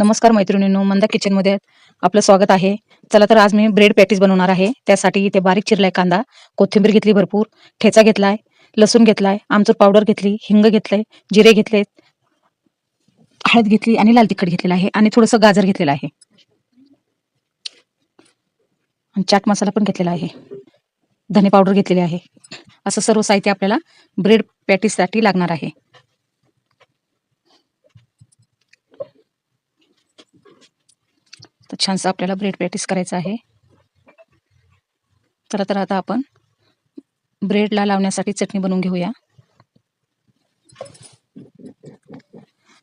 नमस्कार मैत्रिणींनो मंदा किचनमध्ये आपलं स्वागत आहे. चला तर आज मी ब्रेड पॅटीस बनवणार आहे. त्यासाठी इथे बारीक चिरलाय कांदा कोथिंबीर घेतली भरपूर ठेचा घेतलाय लसूण घेतलाय आमचूर पावडर घेतली हिंग घेतलंय जिरे घेतले हळद घेतली आणि लाल तिखट घेतलेलं आहे आणि थोडंसं गाजर घेतलेलं आहे. आणि चाट मसाला पण घेतलेला आहे. धने पावडर घेतलेली आहे. असं सर्व साहित्य आपल्याला ब्रेड पॅटीससाठी लागणार आहे. छानसं आपल्याला ब्रेड पॅटीस करायचं आहे. चला तर आता आपण ब्रेडला लावण्यासाठी चटणी बनवून घेऊया.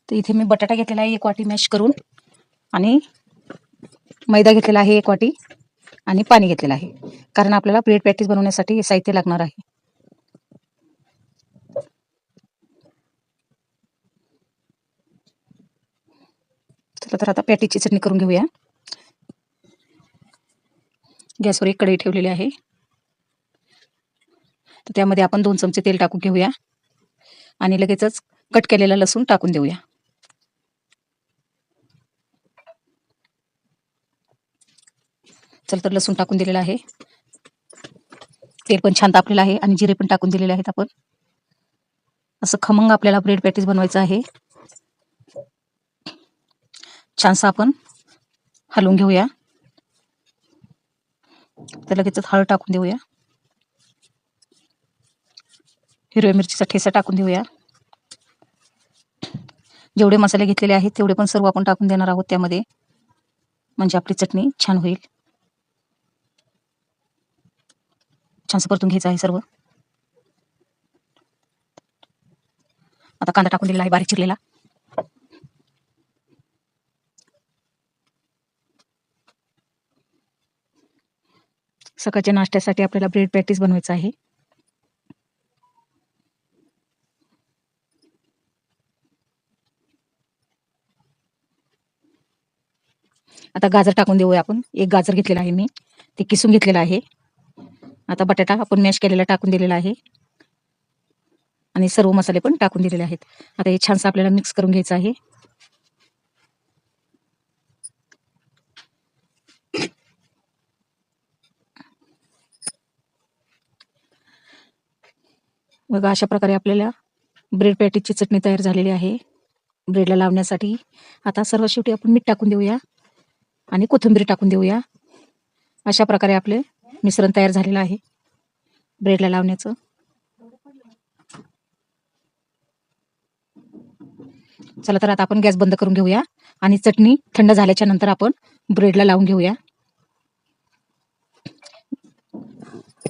तर इथे मी बटाटा घेतलेला आहे एक वाटी मॅश करून आणि मैदा घेतलेला आहे एक वाटी आणि पाणी घेतलेलं आहे. कारण आपल्याला ब्रेड पॅटीस बनवण्यासाठी हे साहित्य लागणार आहे. चला तर आता पॅटीची चटणी करून घेऊया. गॅसवर एक कढई ठेवलेली आहे. तर त्यामध्ये आपण दोन चमचे तेल टाकून घेऊया. आणि लगेचच कट केलेला लसूण टाकून देऊया. चल तर लसूण टाकून दिलेला आहे. तेल पण छान तापलेलं आहे आणि जिरे पण टाकून दिलेले आहेत आपण. असं खमंग आपल्याला ब्रेड पॅटीस बनवायचं आहे. छानसं आपण हलवून घेऊया. तर लगेचच हळद टाकून देऊया. हिरव्या मिरचीचा ठेसा टाकून देऊया. जेवढे मसाले घेतलेले आहेत तेवढे पण सर्व आपण टाकून देणार आहोत त्यामध्ये. म्हणजे आपली चटणी छान होईल. छानसं परतून घ्यायचं आहे सर्व. आता कांदा टाकून दिलेला आहे बारीक चिरलेला. सकाळच्या नाश्त्यासाठी आपल्याला ब्रेड पॅटीस बनवायचं आहे. आता गाजर टाकून देऊया आपण. एक गाजर घेतलेला आहे मी. ते किसून घेतलेलं आहे. आता बटाटा आपण मॅश केलेला टाकून दिलेला आहे. आणि सर्व मसाले पण टाकून दिलेले आहेत. आता हे छानसं आपल्याला मिक्स करून घ्यायचं आहे. बघा अशा प्रकारे आपल्याला ब्रेड पॅटीची चटणी तयार झालेली आहे. ब्रेडला लावण्यासाठी आता सर्व शेवटी आपण मीठ टाकून देऊया आणि कोथिंबीर टाकून देऊया. अशा प्रकारे आपले मिश्रण तयार झालेलं आहे. ब्रेडला लावण्याचं. चला तर आता आपण गॅस बंद करून घेऊया आणि चटणी थंड झाल्याच्यानंतर आपण ब्रेडला लावून घेऊया.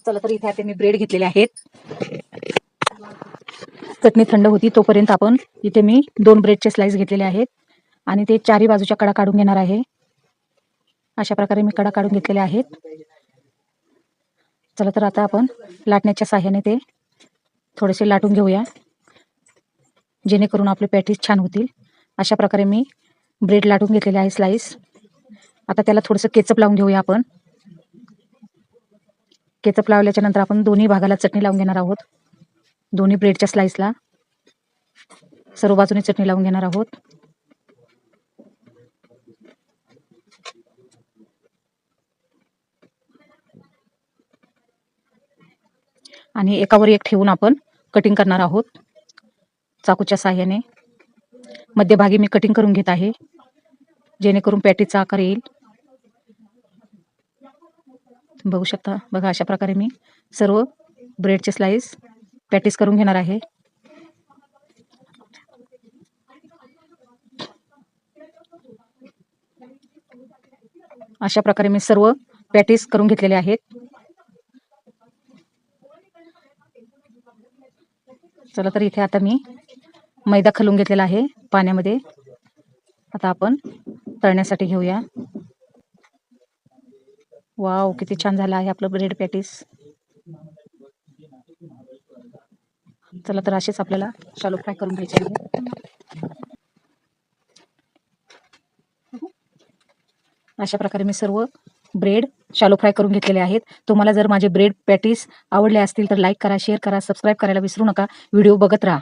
चला तर इथे आता मी ब्रेड घेतलेले आहेत. चटणी थंड होती तोपर्यंत आपण इथे मी दोन ब्रेडचे स्लाइस घेतलेले आहेत. आणि ते चारी बाजूच्या कडा काढून घेणार आहे. अशा प्रकारे मी कडा काढून घेतलेले आहेत. चला तर आता आपण लाटण्याच्या साह्याने ते थोडेसे लाटून घेऊया. जेणेकरून आपले पॅटीस छान होतील. अशा प्रकारे मी ब्रेड लाटून घेतलेले आहे स्लाइस आता त्याला थोडंसं केचप लावून घेऊया आपण. केचप लावल्याच्या नंतर आपण दोन्ही भागाला चटणी लावून घेणार आहोत. दोन्ही ब्रेडच्या स्लाइसला सर्व बाजूने चटणी लावून घेणार आहोत. आणि एकावर एक ठेवून आपण कटिंग करणार आहोत. चाकूच्या साह्याने मध्यभागी मी कटिंग करून घेत आहे. जेणेकरून पॅटीचा आकार येईल. बघू शकता बघा अशा प्रकारे मी सर्व ब्रेडचे स्लाइस प्रॅक्टिस करून घेणार आहे. अशा प्रकारे मी सर्व प्रॅक्टिस करून घेतलेले आहेत. चला तर इथे आता मी मैदा खलून घेतलेला आहे पाण्यामध्ये. आता आपण तळण्यासाठी घेऊया. वाव किती छान झालं आहे आपलं ब्रेड पॅटीस चला तर असेच आपल्याला शालो फ्राय करून घ्यायचे आहे अशा प्रकारे मी सर्व ब्रेड शालो फ्राय करून घेतलेले आहेत. तुम्हाला जर माझे ब्रेड पॅटीस आवडले असतील तर लाईक करा शेअर करा सबस्क्राईब करायला विसरू नका. व्हिडिओ बघत राहा.